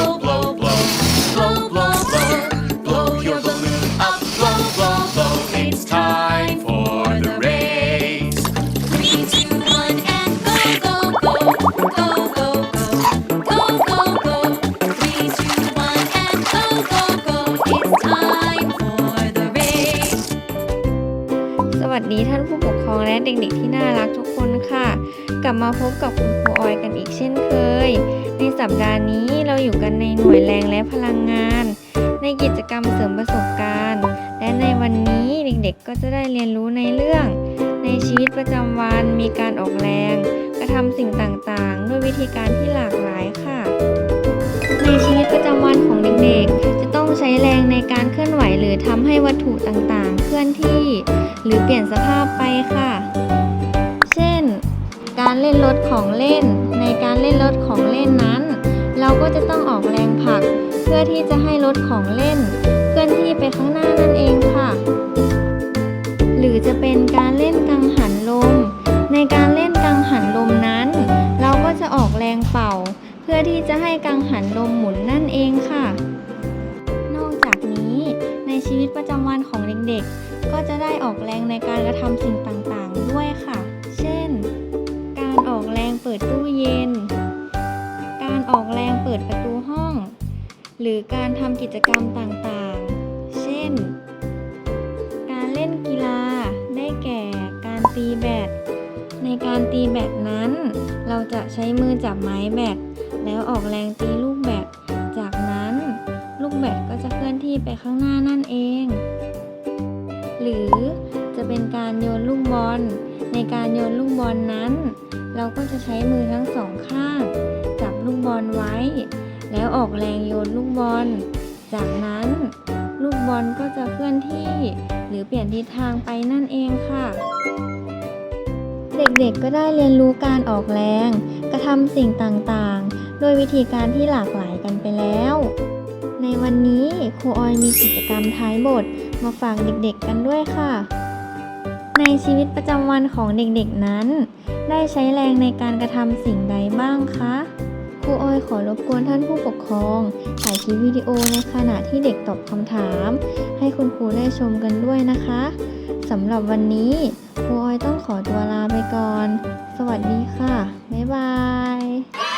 blow, blow, blow, blow, blow, blow, blow your balloon up, blow, blow, blow. It's time for the race. Three, two, one, and go, go, go, go, go, go, go, go, go. Three, two, one, and go, go, go. It's time for the race. สวัสดีท่านผู้ปกครองและเด็กๆที่น่ารักทุกคนค่ะ กลับมาพบกับคุณครูออยกันอีกเช่นเคย ในสัปดาห์นี้เราอยู่กันในหน่วยแรงและพลังงาน ในกิจกรรมเสริมประสบการณ์ และในวันนี้เด็กๆก็จะได้เรียนรู้ในเรื่อง ในชีวิตประจำวันมีการออกแรง กระทำสิ่งต่างๆ ด้วยวิธีการที่หลากหลายค่ะ ในชีวิตประจำวันของเด็กๆ จะต้องใช้แรงในการเคลื่อนไหวหรือทำให้วัตถุต่างๆ เคลื่อนที่ หรือเปลี่ยนสภาพไปค่ะ เช่น การเล่นรถของเล่น ในการเล่นรถของเล่นนั้น เราก็จะต้องออกแรงผลัก เพื่อที่จะให้รถของเล่น เคลื่อนที่ไปข้างหน้านั่นเองค่ะ หรือจะเป็นการเล่นกังหันลม ในการเล่นกังหันลมนั้น เราก็จะออกแรงเป่า เพื่อที่จะให้กังหันลมหมุนนั่นเองค่ะ นอกจากนี้ในชีวิตประจำวันของเด็กๆ ก็จะได้ออกแรงในการกระทำสิ่งต่างๆ ด้วยค่ะ เปิดตู้เย็น การออกแรงเปิดประตูห้อง หรือการทำกิจกรรมต่างๆ เช่น การเล่นกีฬาได้แก่การตีแบด ในการตีแบดนั้น เราจะใช้มือจับไม้แบดแล้วออกแรงตีลูกแบด จากนั้นลูกแบดก็จะเคลื่อนที่ไปข้างหน้านั่นเอง หรือจะเป็นการโยนลูกบอล ในการโยนลูกบอลนั้น เราก็จะใช้มือทั้งสองข้าง จับลูกบอลไว้ แล้วออกแรงโยนลูกบอล จากนั้นลูกบอลก็จะเคลื่อนที่ หรือเปลี่ยนทิศทางไปนั่นเองค่ะ เด็กๆก็ได้เรียนรู้การออกแรง กระทำสิ่งต่างๆโดยวิธีการที่หลากหลายกันไปแล้ว ในวันนี้ครูออยมีกิจกรรมท้ายบทมาฝากเด็กๆกันด้วยค่ะ ในชีวิตประจำวันของเด็กๆนั้น ได้ใช้แรงในการกระทำสิ่งใดบ้างคะครูออยขอรบกวนท่านผู้ปกครองถ่ายคลิปวิดีโอในขณะที่เด็กตอบคำถาม ให้คุณครูได้ชมกันด้วยนะคะสำหรับวันนี้ครูออยต้องขอตัวลาไปก่อน สวัสดีค่ะ บ๊ายบาย